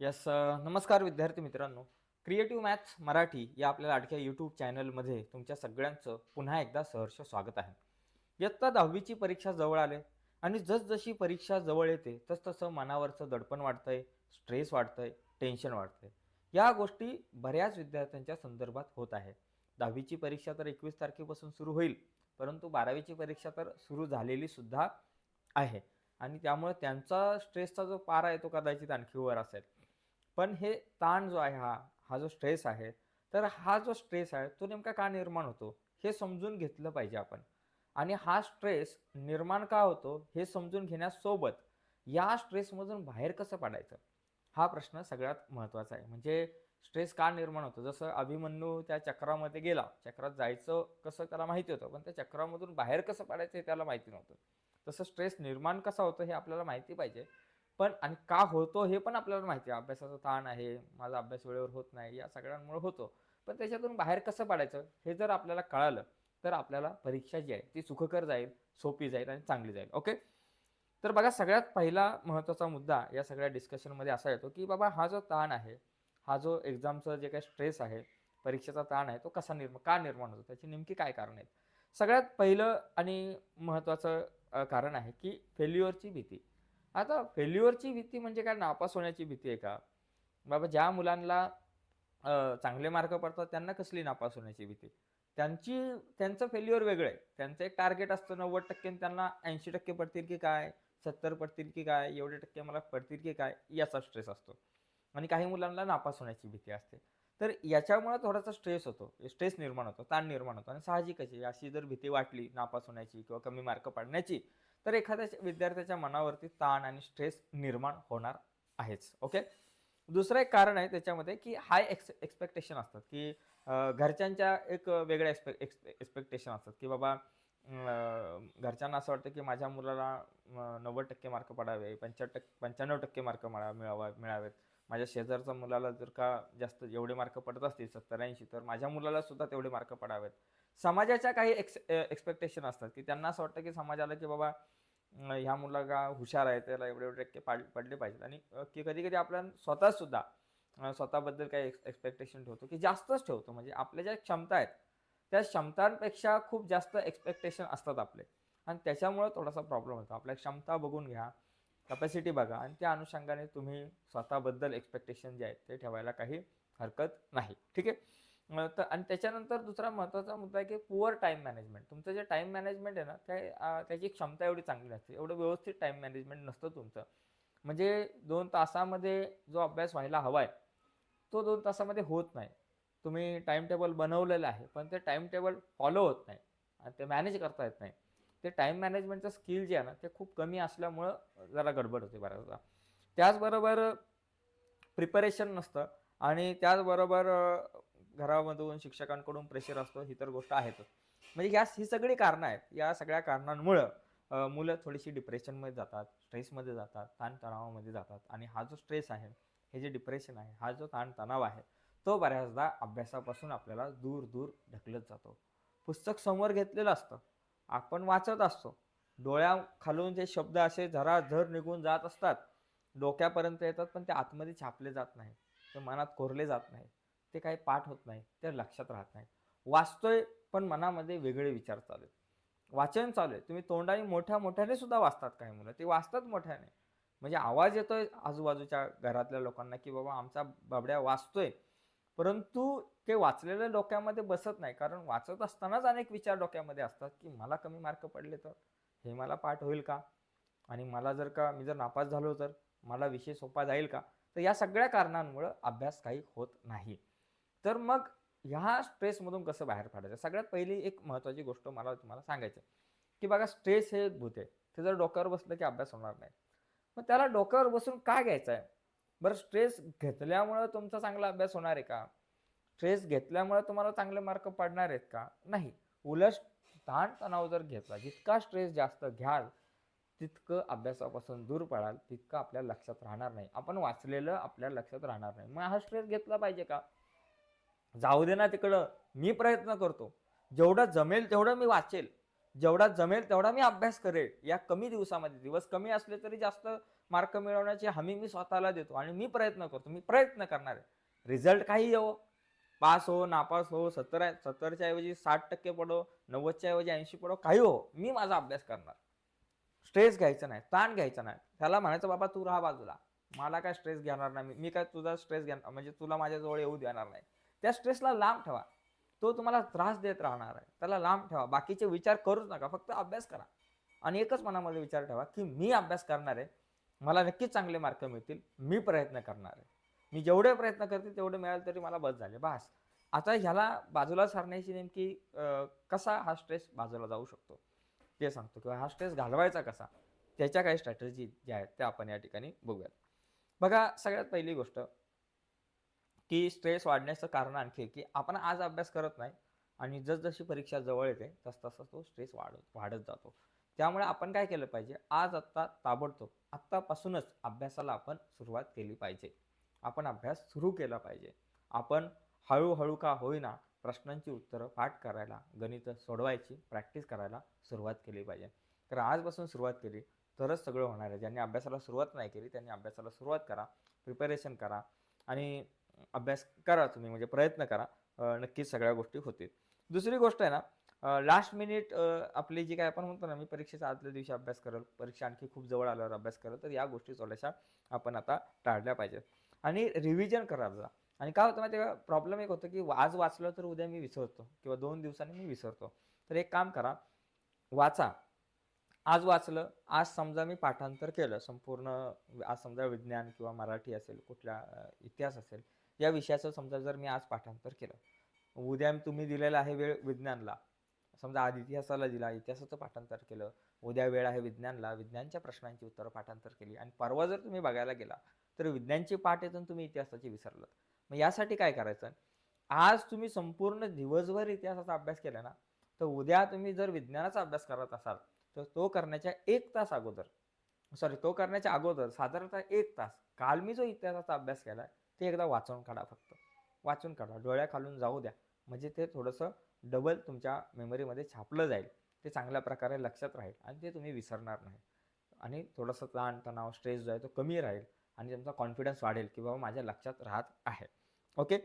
Yes नमस्कार विद्यार्थी मित्रांनो. क्रिएटिव्ह मॅथ्स मराठी या आपल्या लाडक्या यूट्यूब चॅनलमध्ये तुमच्या सगळ्यांचं पुन्हा एकदा सहर्ष स्वागत आहे. इयत्ता दहावीची परीक्षा जवळ आले आणि जसजशी परीक्षा जवळ येते तसतसं मनावरचं दडपण वाढतंय स्ट्रेस वाढतंय टेन्शन वाढतंय. या गोष्टी बऱ्याच विद्यार्थ्यांच्या संदर्भात होत आहे. दहावीची परीक्षा तर एकवीस तारखेपासून सुरू होईल परंतु बारावीची परीक्षा तर सुरू झालेली सुद्धा आहे. आणि त्यामुळे त्यांचा स्ट्रेसचा जो पारा आहे तो कदाचित आणखी वर असेल. पण हे ताण जो आहे हा हा जो स्ट्रेस आहे तर हा जो स्ट्रेस आहे तो नेमका का निर्माण होतो? हे समजून घेतलं पाहिजे आपण. आणि हा स्ट्रेस निर्माण का होतो? हे समजून घेण्यासोबत या स्ट्रेसमधून बाहेर कसं पडायचं? हा प्रश्न सगळ्यात महत्त्वाचा आहे. म्हणजे स्ट्रेस का निर्माण होतो? जसं अभिमन्यू त्या चक्रामध्ये गेला. चक्रात जायचं कसं त्याला माहिती होतं पण त्या चक्रामधून बाहेर कसं पडायचं हे त्याला माहिती नव्हतं. तसं स्ट्रेस निर्माण कसा होतो हे आपल्याला माहिती पाहिजे. पण आणि का होतो हे पण आपल्याला माहिती आहे. अभ्यासाचा ताण आहे माझा अभ्यास वेळेवर होत नाही या सगळ्यांमुळे होतो. पण त्याच्यातून बाहेर कसं पडायचं? हे जर आपल्याला कळालं तर आपल्याला परीक्षा जी आहे ती सुखकर जाईल सोपी जाईल आणि चांगली जाईल. ओके? तर बघा सगळ्यात पहिला महत्त्वाचा मुद्दा या सगळ्या डिस्कशनमध्ये असा येतो की बाबा हा जो ताण आहे हा जो एक्झामचा जे काही स्ट्रेस आहे परीक्षेचा ताण आहे तो कसा निर्म का निर्माण होतो? त्याची नेमकी काय कारण आहेत? सगळ्यात पहिलं आणि महत्त्वाचं कारण आहे की फेल्युअरची भीती. आता फेल्युअरची भीती म्हणजे काय? नापास होण्याची भीती आहे का? बाबा ज्या मुलांना चांगले मार्क पडतात त्यांना कसली नापास होण्याची भीती? त्यांची त्यांचं फेल्युअर वेगळं आहे. त्यांचं एक टार्गेट असतं नव्वद टक्के त्यांना ऐंशी टक्के पडतील की काय? सत्तर पडतील की काय? एवढे टक्के मला पडतील की काय? याचा स्ट्रेस असतो. आणि काही मुलांना नापास होण्याची भीती असते. तर याच्यामुळे थोडासा स्ट्रेस होतो. स्ट्रेस निर्माण होतो ताण निर्माण होतो. आणि साहजिकच आहे. अशी जर भीती वाटली नापास होण्याची किंवा कमी मार्क पडण्याची तर एखाद्या विद्यार्थ्याच्या मनावरती ताण आणि स्ट्रेस निर्माण होणार आहेच ओके दुसरं एक कारण आहे त्याच्यामध्ये की हाय एक्स एक्सपेक्टेशन असतात की घरच्यांच्या एक वेगळ्या एक्सपे एक्सपेक्टेशन असतात की बाबा घरच्यांना असं वाटतं की माझ्या मुलाला नव्वद टक्के मार्क पडावे पंच्याहत्तर टक्के पंच्याण्णव टक्के मार्क मिळा मिळावा मिळावेत. माझ्या शेजारच्या मुलाला जर का जास्त एवढे मार्क पडत असतील सत्तर ऐंशी तर माझ्या मुलाला सुद्धा तेवढे मार्क पडावेत. समाजाच्या काही एक्स एक्सपेक्टेशन असतात की त्यांना असं वाटतं की समाजाला की बाबा ह्या मुलागा हुशार आहे त्याला एवढे एवढे टक्के पाड पडले पाहिजेत. आणि की कधी कधी आपण स्वतःसुद्धा स्वतःबद्दल काही एक्स एक्सपेक्टेशन ठेवतो की जास्तच ठेवतो. म्हणजे आपल्या ज्या क्षमता आहेत त्या क्षमतांपेक्षा खूप जास्त एक्सपेक्टेशन असतात आपले. आणि त्याच्यामुळं थोडासा प्रॉब्लेम होतो. आपल्या क्षमता बघून घ्या कपॅसिटी बघा आणि त्या अनुषंगाने तुम्ही स्वतःबद्दल एक्सपेक्टेशन जे आहेत ते ठेवायला काही हरकत नाही. ठीक आहे? तर आणि त्याच्यानंतर दुसरा महत्त्वाचा मुद्दा आहे की पुअर टाईम मॅनेजमेंट तुमचं जे टाईम मॅनेजमेंट आहे ना त्या त्याची क्षमता एवढी चांगली नसते. एवढं व्यवस्थित टाईम मॅनेजमेंट नसतं तुमचं. म्हणजे दोन तासामध्ये जो अभ्यास व्हायला हवा आहे तो दोन तासामध्ये होत नाही. तुम्ही टाईम टेबल बनवलेलं आहे पण ते टाईम टेबल फॉलो होत नाही आणि ते मॅनेज करता येत नाही. ते टाईम मॅनेजमेंटचं स्किल जे आहे ना ते खूप कमी असल्यामुळं जरा गडबड होते बऱ्याचदा. त्याचबरोबर प्रिपरेशन नसतं आणि त्याचबरोबर घरामधून शिक्षकांकडून प्रेशर असतो ही तर गोष्ट आहेतच. म्हणजे ह्या ही सगळी कारणं आहेत. या सगळ्या कारणांमुळं मुलं थोडीशी डिप्रेशनमध्ये जातात स्ट्रेसमध्ये जातात ताणतणावामध्ये जातात. आणि हा जो स्ट्रेस आहे हे जे डिप्रेशन आहे हा जो ताणतणाव आहे तो बऱ्याचदा अभ्यासापासून आपल्याला दूर दूर ढकलत जातो. पुस्तक समोर घेतलेलं असतं. आपण वाचत असतो. डोळ्या खालून जे शब्द असे झरा झर निघून जात असतात डोक्यापर्यंत येतात पण ते आतमध्ये छापले जात नाही ते मनात कोरले जात नाही ते काही पाठ होत नाही ते लक्षात राहत नाही. वाचतोय पण मनामध्ये वेगळे विचार चालू आहेत. वाचन चालू आहे. तुम्ही तोंडाने मोठ्या मोठ्याने सुद्धा वाचतात काही मुलं. ते वाचतात मोठ्याने. म्हणजे आवाज येतोय आजूबाजूच्या घरातल्या लोकांना की बाबा आमचा बाबड्या वाचतोय. परंतु ते वाचलेल्या डोक्यामध्ये बसत नाही. कारण वाचत असतानाच अनेक विचार डोक्यामध्ये असतात की मला कमी मार्क पडले तर? हे मला पाठ होईल का? आणि मला जर का मी जर नापास झालो तर? मला विषय सोपा जाईल का? तर या सगळ्या कारणांमुळं अभ्यास काही होत नाही. तर मग ह्या स्ट्रेसमधून कसं बाहेर पडायचं सगळ्यात पहिली एक महत्त्वाची गोष्ट मला तुम्हाला सांगायचं की बघा स्ट्रेस हे एक भूत आहे. ते जर डोक्यावर बसलं की अभ्यास होणार नाही. मग त्याला डोक्यावर बसून का घ्यायचं आहे? बरं स्ट्रेस घेतल्यामुळं तुमचा चांगला अभ्यास होणार आहे का? स्ट्रेस घेतल्यामुळे तुम्हाला चांगले मार्क पडणार आहेत का? नाही. उलट ताणतणाव जर घेतला जितका स्ट्रेस जास्त घ्याल तितकं अभ्यासापासून दूर पडाल तितकं आपल्या लक्षात राहणार नाही. आपण वाचलेलं आपल्या लक्षात राहणार नाही. मग हा स्ट्रेस घेतला पाहिजे का? जाऊ दे ना तिकडं. मी प्रयत्न करतो. जेवढं जमेल तेवढं मी वाचेल. जेवढा जमेल तेवढा मी अभ्यास करेल. या कमी दिवसामध्ये दिवस कमी असले तरी जास्त मार्क मिळवण्याची हमी मी स्वतःला देतो आणि मी प्रयत्न करतो. मी प्रयत्न करणार आहे. रिझल्ट काही येवो. पास हो नापास हो सत्तर सत्तरच्या ऐवजी साठ टक्के पडो नव्वदच्या ऐवजी ऐंशी पडो काही हो मी माझा अभ्यास करणार. स्ट्रेस घ्यायचा नाही ताण घ्यायचा नाही. त्याला म्हणायचं बाबा तू राहा बाजूला. मला काय स्ट्रेस घेणार नाही. मी- मी काय तुझा स्ट्रेस घेणार म्हणजे तुला माझ्याजवळ येऊ देणार नाही. त्या स्ट्रेसला लांब ठेवा. तो तुम्हाला त्रास देत राहणार आहे. त्याला लांब ठेवा. बाकीचे विचार करूच नका. फक्त अभ्यास करा. आणि एकच मनामध्ये विचार ठेवा की मी अभ्यास करणार आहे. मला नक्कीच चांगले मार्क मिळतील. मी प्रयत्न करणार आहे. मी जेवढे प्रयत्न करते तेवढे मिळाले तरी मला बस झाले. बास. आता ह्याला बाजूला सारण्याची नेमकी कसा हा स्ट्रेस बाजूला जाऊ शकतो? ते सांगतो. किंवा हा स्ट्रेस घालवायचा कसा? त्याच्या काही स्ट्रॅटेजी ज्या आहेत त्या आपण या ठिकाणी बघूयात. बघा सगळ्यात पहिली गोष्ट की स्ट्रेस वाढण्याचं कारण आणखी की आपण आज अभ्यास करत नाही आणि जसजशी परीक्षा जवळ येते तसतसा तो स्ट्रेस वाढत वाढत जातो. त्यामुळे आपण काय केलं पाहिजे? आज आत्ता ताबडतोब आत्तापासूनच अभ्यासाला आपण सुरुवात केली पाहिजे. आपण अभ्यास सुरू केला पाहिजे. आपण हळूहळू का होईना प्रश्नांची उत्तरं पाठ करायला गणितं सोडवायची प्रॅक्टिस करायला सुरुवात केली पाहिजे. तर आजपासून सुरुवात केली तरच सगळं होणार आहे. ज्यांनी अभ्यासाला सुरुवात नाही केली त्यांनी अभ्यासाला सुरुवात करा प्रिपरेशन करा आणि अभ्यास करा तुम्ही म्हणजे प्रयत्न करा. नक्कीच सगळ्या गोष्टी होतील. दुसरी गोष्ट आहे ना लास्ट मिनिट आपली जी काय आपण म्हणतो ना मी परीक्षेचा आदल्या दिवशी अभ्यास करेल परीक्षा आणखी खूप जवळ आल्यावर अभ्यास करेल तर या गोष्टी थोड्याशा आपण आता टाळल्या पाहिजेत. आणि रिव्हिजन करा जरा आणि काय होतं माहिती प्रॉब्लेम एक होतं की आज वाचलं तर उद्या मी विसरतो किंवा दोन दिवसांनी मी विसरतो. तर एक काम करा वाचा. आज वाचलं आज समजा मी पाठांतर केलं संपूर्ण आज समजा विज्ञान किंवा मराठी असेल कुठला इतिहास असेल या विषयाचं समजा जर मी आज पाठांतर केलं उद्या तुम्ही दिलेला आहे वेळ विज्ञानला समजा आज इतिहासाला दिला इतिहासाचं पाठांतर केलं उद्या वेळ आहे विज्ञानला विज्ञानच्या प्रश्नांची उत्तरं पाठांतर केली आणि परवा जर तुम्ही बघायला गेला तर विज्ञानची पाठ येतून तुम्ही इतिहासाची विसरलं मग यासाठी काय करायचं? आज तुम्ही संपूर्ण दिवसभर इतिहासाचा अभ्यास केला ना तर उद्या तुम्ही जर विज्ञानाचा अभ्यास करत असाल तर तो करण्याच्या एक तास अगोदर सॉरी तो करण्याच्या अगोदर साधारणतः एक तास काल मी जो इतिहासाचा अभ्यास केला ते एकदा वाचून काढा फक्त. वाचून काढा. डोळ्याखालून जाऊ द्या. म्हणजे ते थोडंसं डबल तुमच्या मेमरीमध्ये छापलं जाईल. ते चांगल्या प्रकारे लक्षात राहील आणि ते तुम्ही विसरणार नाही. आणि थोडंसं ताण तणाव स्ट्रेस जो आहे तो कमी राहील आणि तुमचा कॉन्फिडन्स वाढेल की बाबा माझ्या लक्षात राहत आहे. ओके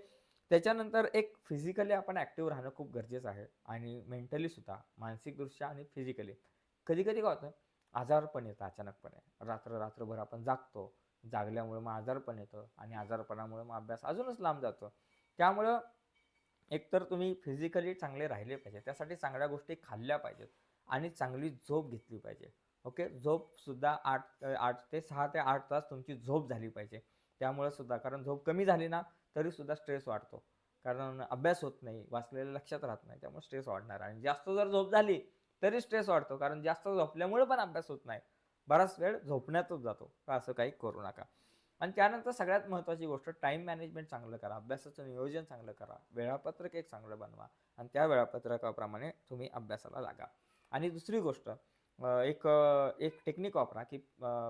त्याच्यानंतर एक फिजिकली आपण ॲक्टिव्ह राहणं खूप गरजेचं आहे आणि मेंटलीसुद्धा मानसिकदृष्ट्या आणि फिजिकली कधी कधी काय होतं? आजारपण येतं अचानकपणे. रात्र रात्रभर आपण जागतो. जागल्यामुळे मग आजारपण येतं आणि आजारपणामुळे मग अभ्यास अजूनच लांब जातो. त्यामुळं एकतर तुम्ही फिजिकली चांगले राहिले पाहिजे त्यासाठी चांगल्या गोष्टी खाल्ल्या पाहिजेत आणि चांगली झोप घेतली पाहिजे. ओके? झोपसुद्धा आठ आठ ते सहा ते आठ तास तुमची झोप झाली पाहिजे. त्यामुळे सुद्धा कारण झोप कमी झाली ना तरीसुद्धा स्ट्रेस वाढतो. कारण अभ्यास होत नाही वाचलेलं लक्षात राहत नाही त्यामुळे स्ट्रेस वाढणार. आणि जास्त जर झोप झाली तरी स्ट्रेस वाढतो कारण जास्त झोपल्यामुळे पण अभ्यास होत नाही. बराच वेळ झोपण्यातच जातो का असं काही करू नका. आणि त्यानंतर सगळ्यात महत्त्वाची गोष्ट टाईम मॅनेजमेंट चांगलं करा अभ्यासाचं नियोजन चांगलं करा वेळापत्रक एक चांगलं बनवा आणि त्या वेळापत्रकाप्रमाणे तुम्ही अभ्यासाला लागा. आणि दुसरी गोष्ट एक एक टेक्निक वापरा की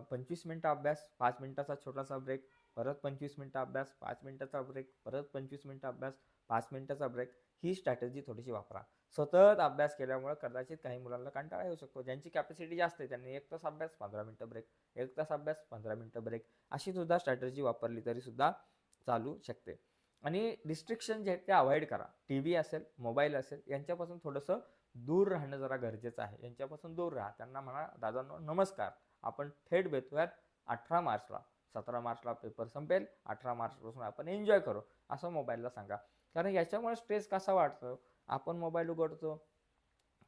पंचवीस मिनटं अभ्यास पाच मिनटाचा छोटासा ब्रेक परत पंचवीस मिनटं अभ्यास पाच मिनटाचा ब्रेक परत पंचवीस मिनटं अभ्यास पाच मिनटाचा ब्रेक ही स्ट्रॅटेजी थोडीशी वापरा. सतत अभ्यास केल्यामुळे कदाचित काही मुलांना कंटाळा येऊ शकतो. ज्यांची कॅपॅसिटी जास्त आहे त्यांनी एक तास अभ्यास पंधरा मिनटं ब्रेक एक तास अभ्यास पंधरा मिनटं ब्रेक अशी सुद्धा स्ट्रॅटर्जी वापरली तरी सुद्धा चालू शकते. आणि रिस्ट्रिक्शन जे आहेत ते अवॉइड करा. टी व्ही असेल मोबाईल असेल यांच्यापासून थोडंसं दूर राहणं जरा गरजेचं आहे. यांच्यापासून दूर राहा. त्यांना म्हणा दादांनो नमस्कार. आपण थेट भेटूयात अठरा मार्चला. सतरा मार्चला पेपर संपेल. अठरा मार्चपासून आपण एन्जॉय करू. असं मोबाईलला सांगा. कारण याच्यामुळे स्ट्रेस कसा वाटतो आपण मोबाईल उघडतो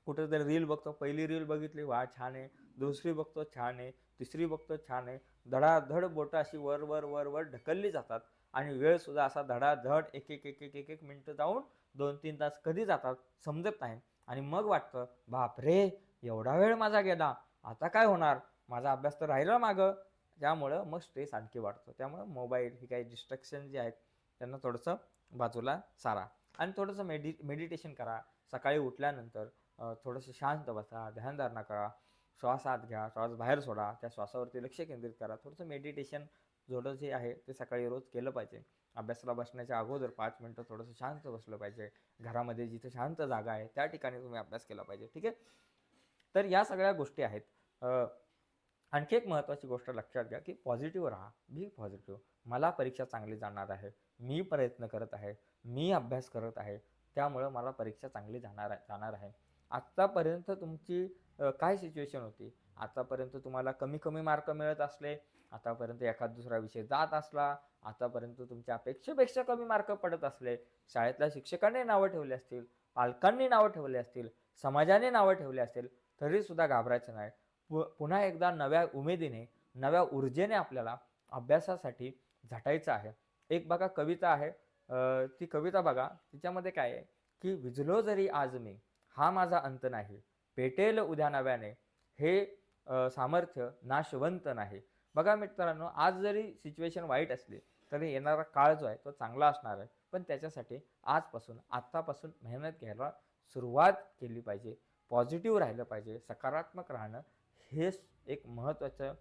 कुठेतरी रील बघतो. पहिली रील बघितली वा छान आहे. दुसरी बघतो छान आहे. तिसरी बघतो छान आहे. धडाधड बोटं अशी वर वर वर वर ढकलली जातात आणि वेळसुद्धा असा धडाधड एक एक एक एक एक एक मिनटं जाऊन दोन तीन तास कधी जातात समजत नाही. आणि मग वाटतं बाप रे एवढा वेळ माझा गेला. आता काय होणार? माझा अभ्यास तर राहिला मागं. त्यामुळं मग स्ट्रेस आणखी वाढतो. त्यामुळं मोबाईल ही काही डिस्ट्रॅक्शन जे आहेत त्यांना थोडंसं बाजूला सारा. आणि थोडंसं मेडि मेडिटेशन करा. सकाळी उठल्यानंतर थोडंसं शांत बसा ध्यानधारणा करा श्वास आत घ्या श्वास बाहेर सोडा त्या श्वासावरती लक्ष केंद्रित करा. थोडंसं मेडिटेशन थोडं जे आहे ते सकाळी रोज केलं पाहिजे. अभ्यासाला बसण्याच्या अगोदर पाच मिनटं थोडंसं शांत बसलं पाहिजे. घरामध्ये जिथे शांत जागा आहे त्या ठिकाणी तुम्ही अभ्यास केला पाहिजे ठीक आहे? तर या सगळ्या गोष्टी आहेत. आणखी एक महत्त्वाची गोष्ट लक्षात घ्या की पॉझिटिव्ह राहा. Be positive. मला परीक्षा चांगली जाणार आहे. मी प्रयत्न करत आहे. मी अभ्यास करत आहे त्यामुळं मला परीक्षा चांगली जाणार आहे जाणार आहे. आत्तापर्यंत तुमची काय सिच्युएशन होती? आतापर्यंत तुम्हाला कमी कमी मार्क मिळत असले आतापर्यंत एखाद दुसरा विषय जात असला आतापर्यंत तुमच्या अपेक्षेपेक्षा कमी मार्क पडत असले शाळेतल्या शिक्षकांनी नावं ठेवली असतील पालकांनी नावं ठेवली असतील समाजाने नावं ठेवली असतील तरीसुद्धा घाबरायचं नाही. पु पुन्हा एकदा नव्या उमेदीने नव्या ऊर्जेने आपल्याला अभ्यासासाठी झटायचं आहे. एक बघा कविता आहे ती कविता बघा तिच्यामध्ये काय आहे? की विझलो जरी आज मी हा माझा अंत नाही. पेटेल उद्या नव्याने हे सामर्थ्य नाशवंत नाही. बघा मित्रांनो आज जरी सिच्युएशन वाईट असली तरी येणारा काळ जो आहे तो चांगला असणार आहे. पण त्याच्यासाठी आजपासून आत्तापासून मेहनत घ्यायला सुरुवात केली पाहिजे. पॉझिटिव्ह राहिलं पाहिजे. सकारात्मक राहणं हेच एक महत्त्वाचं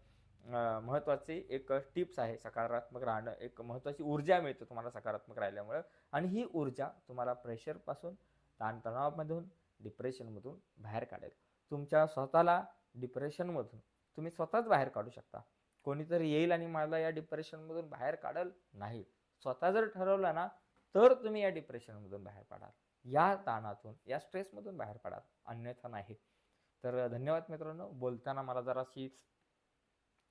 महत्त्वाची एक टिप्स आहे सकारात्मक राहणं एक महत्त्वाची ऊर्जा मिळते तुम्हाला सकारात्मक राहिल्यामुळं. आणि ही ऊर्जा तुम्हाला प्रेशरपासून ताणतणावामधून डिप्रेशनमधून बाहेर काढेल. तुमच्या स्वतःला डिप्रेशनमधून तुम्ही स्वतःच बाहेर काढू शकता. कोणीतरी येईल आणि मला या डिप्रेशनमधून बाहेर काढल नाही. स्वतः जर ठरवलं ना तर तुम्ही या डिप्रेशनमधून बाहेर पडाल. या ताणातून या स्ट्रेसमधून बाहेर पडाल. अन्यथा नाही. तर धन्यवाद मित्रांनो. बोलताना मला जराशी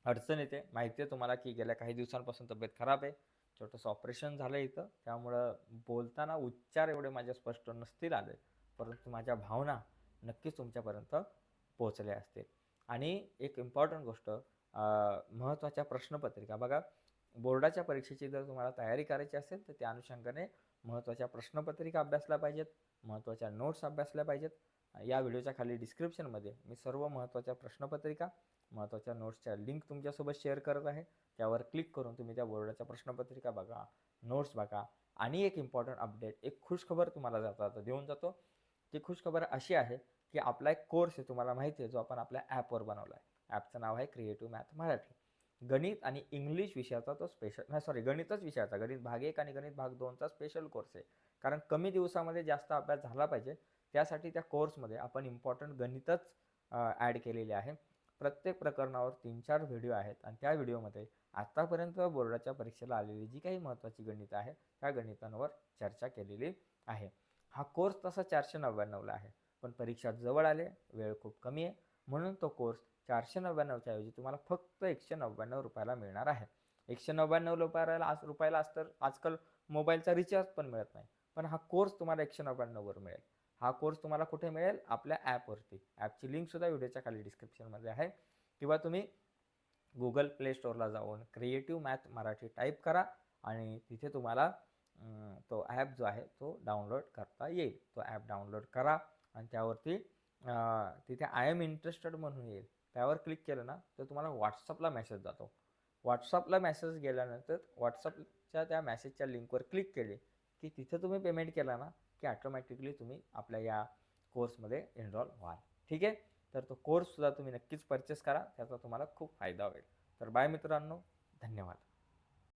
अडचण येते. माहिती आहे तुम्हाला की गेल्या काही दिवसांपासून तब्येत खराब आहे. छोटंसं ऑपरेशन झालं इथं. त्यामुळं बोलताना उच्चार एवढे माझ्या स्पष्ट नसतील आले. परंतु माझ्या भावना नक्कीच तुमच्यापर्यंत पोहोचल्या असतील. आणि एक इम्पॉर्टंट गोष्ट महत्त्वाच्या प्रश्नपत्रिका. बघा बोर्डाच्या परीक्षेची जर तुम्हाला तयारी करायची असेल तर त्या अनुषंगाने महत्त्वाच्या प्रश्नपत्रिका अभ्यासल्या पाहिजेत. महत्त्वाच्या नोट्स अभ्यासल्या पाहिजेत. या व्हिडिओच्या खाली डिस्क्रिप्शनमध्ये मी सर्व महत्त्वाच्या प्रश्नपत्रिका महत्त्वाच्या नोट्सच्या लिंक तुमच्यासोबत शेअर करत आहे. त्यावर क्लिक करून तुम्ही त्या बोर्डाच्या प्रश्नपत्रिका बघा नोट्स बघा आणि एक इम्पॉर्टंट अपडेट एक खुशखबर तुम्हाला जाता जाता देऊन जातो. ती खुशखबर अशी आहे की आपला एक कोर्स आहे तुम्हाला माहिती आहे जो आपण आपल्या ॲपवर बनवला आहे. ॲपचं नाव आहे क्रिएटिव्ह मॅथ मराठी गणित आणि इंग्लिश विषयाचा तो स्पेशल नाही सॉरी गणितच विषयाचा गणित भाग एक आणि गणित भाग दोनचा स्पेशल कोर्स आहे. कारण कमी दिवसामध्ये जास्त अभ्यास झाला पाहिजे त्यासाठी त्या कोर्समध्ये आपण इम्पॉर्टंट गणितच ॲड केलेले आहे. प्रत्येक प्रकरणावर तीन चार व्हिडिओ आहेत आणि त्या व्हिडिओमध्ये आत्तापर्यंत बोर्डाच्या परीक्षेला आलेली जी काही महत्त्वाची गणितं आहे त्या गणितांवर चर्चा केलेली आहे. हा कोर्स तसा चारशे नव्याण्णवला आहे पण परीक्षा जवळ आले वेळ खूप कमी आहे. म्हणून तो कोर्स चारशे नव्याण्णवच्या ऐवजी तुम्हाला फक्त एकशे नव्याण्णव रुपयाला मिळणार आहे. एकशे नव्याण्णव रुपयाला आज रुपयाला आज तर आजकाल मोबाईलचा रिचार्ज पण मिळत नाही पण हा कोर्स तुम्हाला एकशे नव्याण्णववर मिळेल. हा कोर्स तुम्हाला कुठे मिळेल? आपल्या ॲपवरती ॲपची लिंकसुद्धा व्हिडिओच्या खाली डिस्क्रिप्शनमध्ये आहे. किंवा तुम्ही गुगल प्ले स्टोअरला जाऊन क्रिएटिव्ह मॅथ मराठी टाईप करा आणि तिथे तुम्हाला तो ॲप जो आहे तो डाउनलोड करता येईल. तो ॲप डाउनलोड करा आणि त्यावरती तिथे आय एम इंटरेस्टेड म्हणून येईल. त्यावर क्लिक केलं ना तर तुम्हाला व्हॉट्सअपला मेसेज जातो. व्हॉट्सअपला मेसेज गेल्यानंतर व्हॉट्सअपच्या त्या मेसेजच्या लिंकवर क्लिक केले की तिथे तुम्ही पेमेंट केला ना की ॲटोमॅटिकली तुम्ही आपल्या या कोर्समध्ये एनरॉल व्हाल. ठीक आहे? तर तो कोर्ससुद्धा तुम्ही नक्कीच परचेस करा. त्याचा तुम्हाला खूप फायदा होईल. तर बाय मित्रांनो. धन्यवाद.